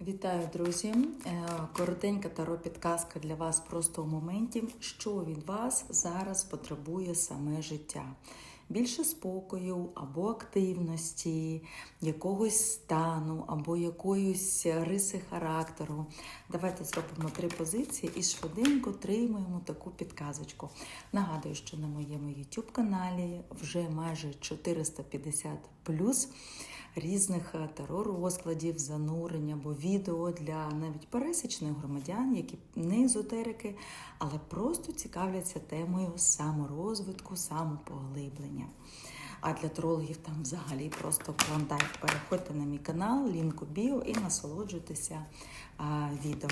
Вітаю, друзі! Е, Коротенька таро підказка для вас просто у моменті, що від вас зараз потребує саме життя. Більше спокою або активності, якогось стану, або якоїсь риси характеру. Давайте зробимо три позиції і швиденько тримаємо таку підказочку. Нагадую, що на моєму YouTube каналі вже майже 450 плюс різних е, таро-розкладів, занурень або відео для навіть пересічних громадян, які не езотерики, але просто цікавляться темою саморозвитку, самопоглиблення. А для трологів там взагалі просто клондайк. Переходьте на мій канал, лінк у біо і насолоджуйтеся а, відео.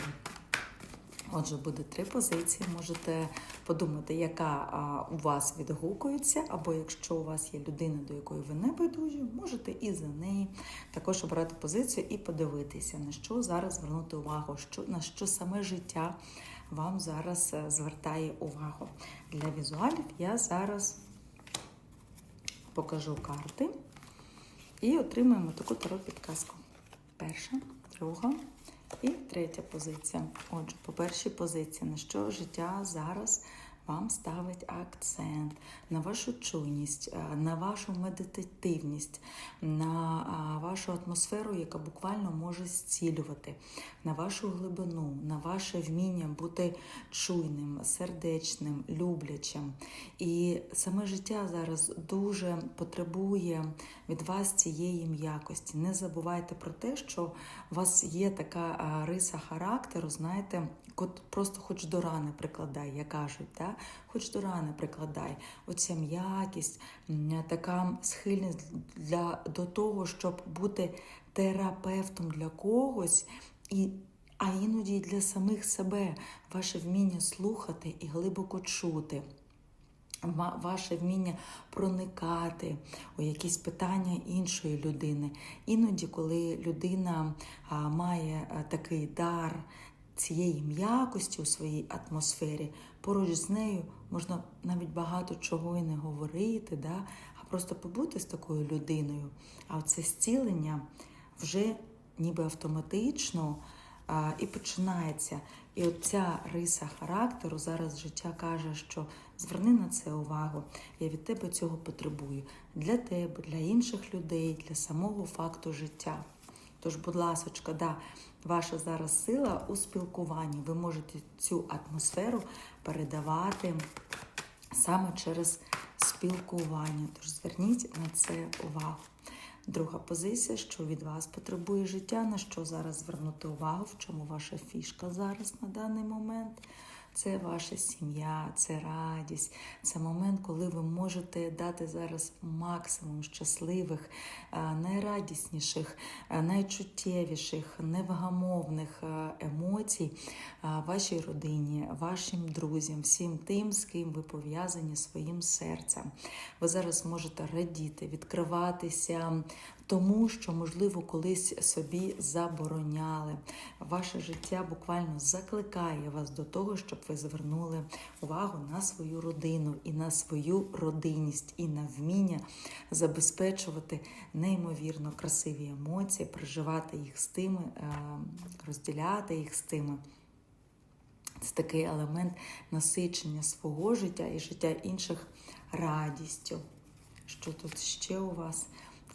Отже, буде три позиції. Можете подумати, яка у вас відгукується, або якщо у вас є людина, до якої ви не байдужі, можете і за неї також обрати позицію і подивитися, на що зараз звернути увагу, що, на що саме життя вам зараз е, звертає увагу. Для візуалів я зараз покажу карти і отримаємо таку таро підказку. Перша, друга. І третя позиція. Отже, по першій позиції, на що життя зараз вам ставить акцент на вашу чуйність, е, на вашу медитативність, на вашу атмосферу, яка буквально може зцілювати, на вашу глибину, на ваше вміння бути чуйним, сердечним, люблячим. І саме життя зараз дуже потребує від вас цієї м'якості. Не забувайте про те, що у вас є така риса характеру, знаєте, просто хоч до рани прикладай, як кажуть, да? Хоч до рани прикладай. Оця м'якість, така схильність для, до того, щоб бути терапевтом для когось, і, а іноді й для самих себе, ваше вміння слухати і глибоко чути. Ваше вміння проникати у якісь питання іншої людини. Іноді, коли людина має такий дар цієї м'якості у своїй атмосфері, поруч з нею можна навіть багато чого і не говорити, да? а просто побути з такою людиною. А це зцілення вже ніби автоматично а, і починається. І от ця риса характеру зараз життя каже, що зверни на це увагу. Я від тебе цього потребую для тебе, для інших людей, для самого факту життя. Тож, будь ласочка, да, ваша зараз сила у спілкуванні. Ви можете цю атмосферу передавати саме через спілкування. Тож зверніть на це увагу. Друга позиція, що від вас потребує життя, на що зараз звернути увагу, в чому ваша фішка зараз на даний момент. Це ваша сім'я, це радість, це момент, коли ви можете дати зараз максимум щасливих, е, найрадісніших, е, найчуттєвіших, невгамовних е, емоцій вашій родині, вашим друзям, всім тим, з ким ви пов'язані своїм серцем. Ви зараз можете радіти, відкриватися тому, що, можливо, колись собі забороняли. Ваше життя буквально закликає вас до того, щоб ви звернули увагу на свою родину і на свою родинність, і на вміння забезпечувати неймовірно красиві емоції, проживати їх з тими, е, розділяти їх з тими. Це такий елемент насичення свого життя і життя інших радістю. Що тут ще у вас?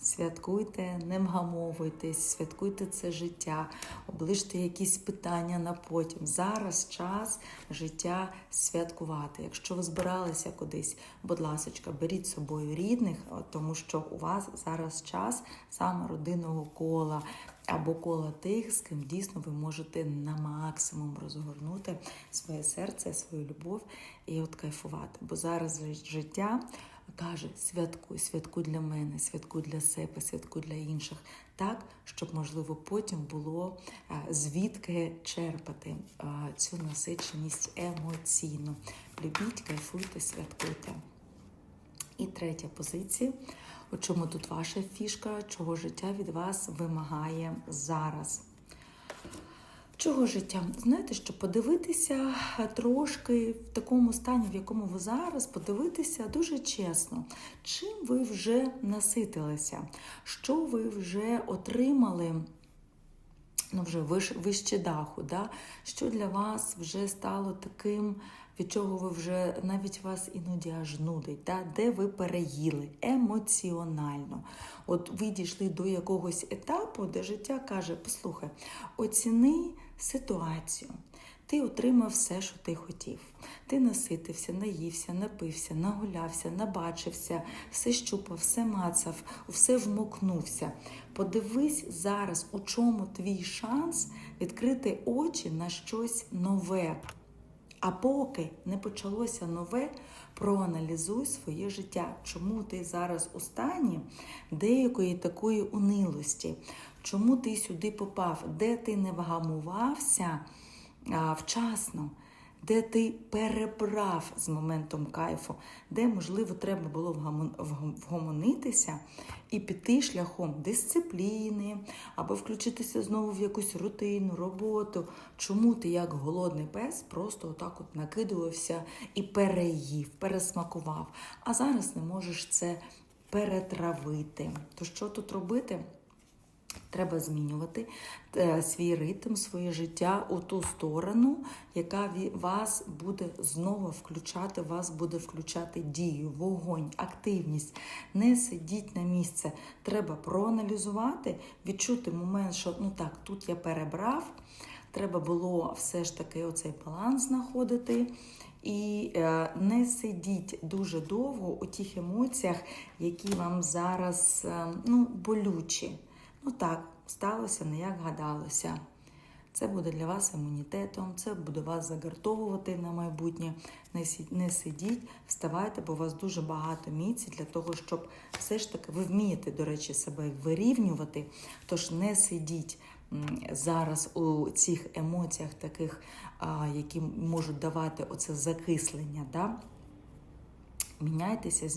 Святкуйте, не вгамовуйтесь, святкуйте це життя, оближте якісь питання на потім. Зараз час життя святкувати. Якщо ви збиралися кудись, будь ласочка, беріть з собою рідних, тому що у вас зараз час саме родинного кола або кола тих, з ким дійсно ви можете на максимум розгорнути своє серце, свою любов і от кайфувати. Бо зараз життя каже: святкуй, святкуй для мене, святкуй для себе, святкуй для інших, так, щоб можливо потім було е, звідки черпати е, цю насиченість емоційну. Любіть, кайфуйте, святкуйте. І третя позиція. У чому тут ваша фішка, чого життя від вас вимагає зараз? Чого життя? Знаєте, що подивитися трошки в такому стані, в якому ви зараз, подивитися дуже чесно, чим ви вже наситилися, що ви вже отримали ну, вже вище даху, да? що для вас вже стало таким, від чого ви вже навіть вас іноді аж нудить, да? де ви переїли емоціонально. От ви дійшли до якогось етапу, де життя каже: послухай, оціни ситуацію. Ти отримав все, що ти хотів. Ти наситився, наївся, напився, нагулявся, набачився, все щупав, все мацав, все вмокнувся. Подивись зараз, у чому твій шанс відкрити очі на щось нове. А поки не почалося нове, проаналізуй своє життя, чому ти зараз у стані деякої такої унилості, чому ти сюди попав, де ти не вгамувався вчасно, де ти перебрав з моментом кайфу, де, можливо, треба було вгомонитися і піти шляхом дисципліни, або включитися знову в якусь рутину, роботу. Чому ти, як голодний пес, просто отак от накидувався і переїв, пересмакував, а зараз не можеш це перетравити. То що тут робити? Треба змінювати е, свій ритм, своє життя у ту сторону, яка вас буде знову включати, вас буде включати дію, вогонь, активність. Не сидіть на місце. Треба проаналізувати, відчути момент, що ну так, тут я перебрав. Треба було все ж таки оцей баланс знаходити. І е, не сидіть дуже довго у тих емоціях, які вам зараз е, ну, болючі. Ну так, сталося не як гадалося. Це буде для вас імунітетом, це буде вас загартовувати на майбутнє. Не сидіть, вставайте, бо у вас дуже багато міці для того, щоб все ж таки ви вмієте, до речі, себе вирівнювати. Тож не сидіть зараз у цих емоціях, таких, які можуть давати оце закислення. Да? Міняйтеся,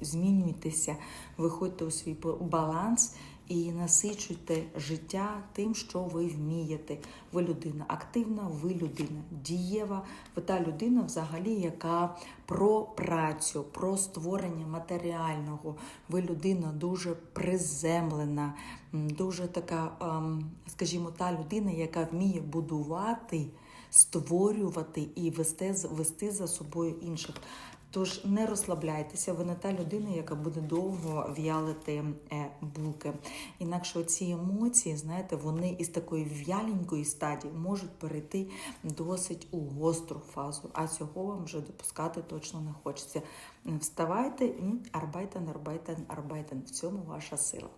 змінюйтеся, виходьте у свій баланс і насичуйте життя тим, що ви вмієте. Ви людина активна, ви людина дієва. Ви та людина, взагалі, яка про працю, про створення матеріального. Ви людина дуже приземлена, дуже така, скажімо, та людина, яка вміє будувати, створювати і вести, вести за собою інших. Тож не розслабляйтеся, ви не та людина, яка буде довго в'ялити е, булки. Інакше ці емоції, знаєте, вони із такої в'яленької стадії можуть перейти досить у гостру фазу. А цього вам вже допускати точно не хочеться. Вставайте і арбайтен, арбайтен, арбайтен. В цьому ваша сила.